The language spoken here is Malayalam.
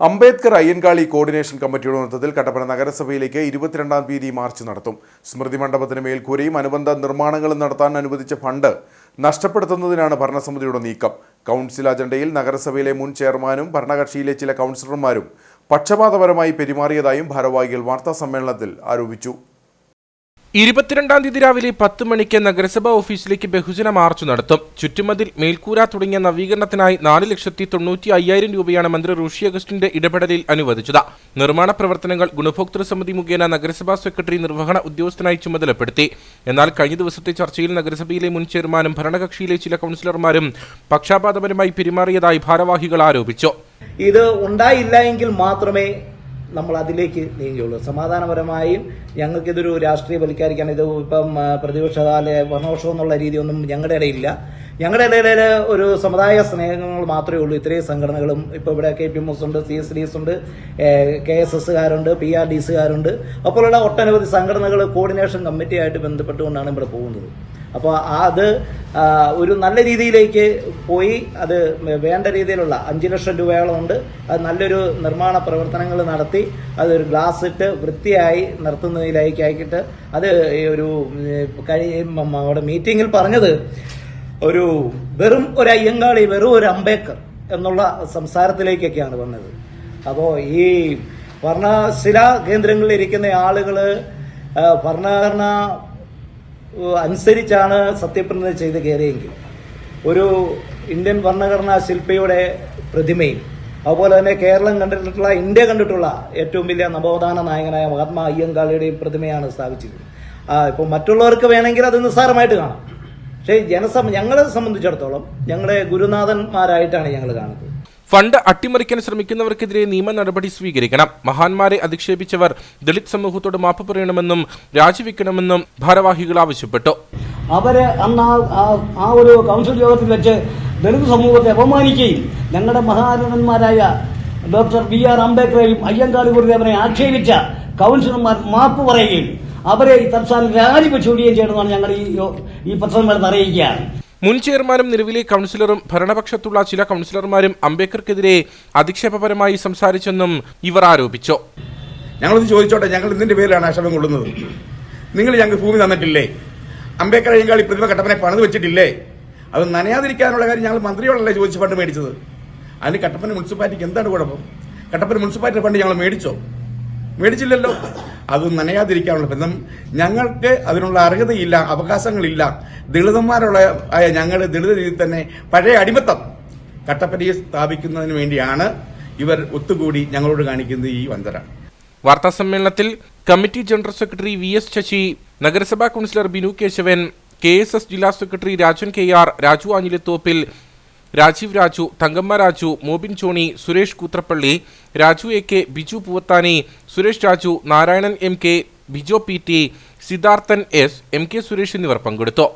അംബേദ്കർ അയ്യൻകാളി കോർഡിനേഷൻ കമ്മിറ്റിയുടെ നേതൃത്വത്തിൽ കട്ടപ്പന നഗരസഭയിലേക്ക് ഇരുപത്തിരണ്ടാം തീയതി മാർച്ച് നടത്തും. സ്മൃതി മണ്ഡപത്തിന് മേൽക്കൂരയും അനുബന്ധ നിർമ്മാണങ്ങളും നടത്താൻ അനുവദിച്ച ഫണ്ട് നഷ്ടപ്പെടുത്തുന്നതിനാണ് ഭരണസമിതിയുടെ നീക്കം. കൗൺസിൽ അജണ്ടയിൽ നഗരസഭയിലെ മുൻ ചെയർമാനും ഭരണകക്ഷിയിലെ ചില കൗൺസിലർമാരും പക്ഷപാതപരമായി പെരുമാറിയതായും ഭാരവാഹികൾ വാർത്താ സമ്മേളനത്തിൽ ആരോപിച്ചു. ഇരുപത്തിരണ്ടാം തീയതി രാവിലെ പത്ത് മണിക്ക് നഗരസഭാ ഓഫീസിലേക്ക് ബഹുജന മാർച്ച് നടത്തും. ചുറ്റുമതിൽ മേൽക്കൂര തുടങ്ങിയ നവീകരണത്തിനായി നാല് ലക്ഷത്തി തൊണ്ണൂറ്റി അയ്യായിരം രൂപയാണ് മന്ത്രി ഋഷി അഗസ്റ്റിന്റെ ഇടപെടലിൽ അനുവദിച്ചത്. നിർമ്മാണ പ്രവർത്തനങ്ങൾ ഗുണഭോക്തൃ സമിതി മുഖേന നഗരസഭാ സെക്രട്ടറി നിർവഹണ ഉദ്യോഗസ്ഥനായി ചുമതലപ്പെടുത്തി. എന്നാൽ കഴിഞ്ഞ ദിവസത്തെ ചർച്ചയിൽ നഗരസഭയിലെ മുൻ ചെയർമാനും ഭരണകക്ഷിയിലെ ചില കൌൺസിലർമാരും പക്ഷാപാതപരമായി പെരുമാറിയതായി ഭാരവാഹികൾ ആരോപിച്ചു. ഇത് ഉണ്ടായില്ല എങ്കിൽ മാത്രമേ നമ്മൾ അതിലേക്ക് നീങ്ങുകയുള്ളൂ. സമാധാനപരമായും ഞങ്ങൾക്കിതൊരു രാഷ്ട്രീയ വൽക്കരിക്കാൻ ഇത് ഇപ്പം പ്രതിപക്ഷ അല്ലെ വർണോഷം എന്നുള്ള രീതിയൊന്നും ഞങ്ങളുടെ ഇടയില്ല ഞങ്ങളുടെ ഇടയിൽ ഒരു സമുദായ സ്നേഹങ്ങൾ മാത്രമേ ഉള്ളൂ. ഇത്രയും സംഘടനകളും ഇപ്പോൾ ഇവിടെ കെ പി എം ഉണ്ട് സി എസ് ഡി എസ് ഉണ്ട് കെ എസ് എസ്സുകാരുണ്ട് പി ആർ ഡി സുകാരുണ്ട് അപ്പോഴുള്ള ഒട്ടനവധി സംഘടനകൾ കോർഡിനേഷൻ കമ്മിറ്റിയായിട്ട് ബന്ധപ്പെട്ടുകൊണ്ടാണ് ഇവിടെ പോകുന്നത്. അപ്പോൾ അത് ഒരു നല്ല രീതിയിലേക്ക് പോയി അത് വേണ്ട രീതിയിലുള്ള അഞ്ച് ലക്ഷം രൂപയോളം ഉണ്ട്. അത് നല്ലൊരു നിർമ്മാണ പ്രവർത്തനങ്ങൾ നടത്തി അതൊരു ഗ്ലാസ് ഇട്ട് വൃത്തിയായി നിർത്തുന്നതിലേക്ക് ആക്കിയിട്ട് അത് ഒരു അവിടെ മീറ്റിങ്ങിൽ പറഞ്ഞത് ഒരു വെറും ഒരു അയ്യങ്കാളി വെറും ഒരു അംബേദ്കർ എന്നുള്ള സംസാരത്തിലേക്കൊക്കെയാണ് വന്നത്. അപ്പോൾ ഈ ഭരണശിലാ കേന്ദ്രങ്ങളിൽ ഇരിക്കുന്ന ആളുകൾ ഭരണഘടന അനുസരിച്ചാണ് സത്യപ്രതിജ്ഞ ചെയ്ത് കയറിയെങ്കിൽ. ഒരു ഇന്ത്യൻ ഭരണഘടനാ ശില്പിയുടെ പ്രതിമയും അതുപോലെ തന്നെ കേരളം കണ്ടിട്ടുള്ള ഇന്ത്യ കണ്ടിട്ടുള്ള ഏറ്റവും വലിയ നവോത്ഥാന നായകനായ മഹാത്മാ അയ്യങ്കാളിയുടെയും പ്രതിമയാണ് സ്ഥാപിച്ചിരിക്കുന്നത്. ഇപ്പോൾ മറ്റുള്ളവർക്ക് വേണമെങ്കിൽ അത് നിസ്സാരമായിട്ട് കാണാം. പക്ഷേ ജനസം ഞങ്ങളെ സംബന്ധിച്ചിടത്തോളം ഞങ്ങളെ ഗുരുനാഥന്മാരായിട്ടാണ് ഞങ്ങൾ കാണുന്നത്. ഫണ്ട് അട്ടിമറിക്കാൻ ശ്രമിക്കുന്നവർക്കെതിരെ നിയമ നടപടി സ്വീകരിക്കണം. മഹാന്മാരെ അധിക്ഷേപിച്ചവർ ദളിത് സമൂഹത്തോട് മാപ്പ് പറയണമെന്നും രാജിവെക്കണമെന്നും ഭാരവാഹികൾ ആവശ്യപ്പെട്ടു. അവരെ അന്ന് ആ- ഒരു കൗൺസിൽ യോഗത്തിൽ വെച്ച് ദളിത് സമൂഹത്തെ അപമാനിക്കുകയും ഞങ്ങളുടെ മഹാരഥന്മാരായ ഡോക്ടർ ബി ആർ അംബേദ്കറെയും അയ്യങ്കാളി ഗുരുദേവനെ ആക്ഷേപിച്ച കൗൺസിലർമാർ മാപ്പ് പറയുകയും അവരെ ഈ രാജിവെച്ചു വിടുകയും ചെയ്യണമെന്നാണ് ഞങ്ങൾ ഈ ഈ പത്രസമ്മേളനം അറിയിക്കുകയാണ്. മുൻ ചെയർമാനും നിലവിലെ കൗൺസിലറും ഭരണപക്ഷത്തുള്ള ചില കൗൺസിലർമാരും അംബേദ്കർക്കെതിരെ അധിക്ഷേപപരമായി സംസാരിച്ചെന്നും ഇവർ ആരോപിച്ചു. ഞങ്ങളൊന്ന് ചോദിച്ചോട്ടെ ഞങ്ങൾ ഇതിന്റെ പേരിലാണ് ആക്ഷേപം കൊള്ളുന്നത്? നിങ്ങൾ ഞങ്ങൾക്ക് ഭൂമി തന്നിട്ടില്ലേ? അംബേദ്കർ അയ്യങ്കാളി പ്രതിമ കട്ടപ്പനെ പണിത് വെച്ചിട്ടില്ലേ? അത് നനയാതിരിക്കാനുള്ള കാര്യം ഞങ്ങൾ മന്ത്രിയോടല്ലേ ചോദിച്ച് ഫണ്ട് മേടിച്ചത്? അതിന് കട്ടപ്പന മുനിസിപ്പാലിറ്റിക്ക് എന്താണ് കുഴപ്പം? കട്ടപ്പന മുനിസിപ്പാലിറ്റി പണ്ട് ഞങ്ങൾ മേടിച്ചോ? മേടിച്ചില്ലല്ലോ. അത് നനയാതിരിക്കാനുള്ള ബന്ധം ഞങ്ങൾക്ക് അതിനുള്ള അർഹതയില്ല അവകാശങ്ങളില്ല. ദളിതന്മാരുള്ള ആയ ഞങ്ങൾ ദളിത രീതിയിൽ തന്നെ പഴയ അടിമത്തം കട്ടപ്പനയെ സ്ഥാപിക്കുന്നതിന് വേണ്ടിയാണ് ഇവർ ഒത്തുകൂടി ഞങ്ങളോട് കാണിക്കുന്നത് ഈ വന്ദന വാർത്താ സമ്മേളനത്തിൽ committee general secretary V S Sasi നഗരസഭാ councillor Binu Kesavan K S S ജില്ലാ secretary Rajan K R Raju Anjilithoppil Rajeev Raju Thankamma Raju Mobin Choni Suresh Koothrappally Raju A K Biju Poovathani Suresh Raju Narayanan M K Bijo P T Sidharthan S M K Suresh എന്നിവർ പങ്കെടുത്തു.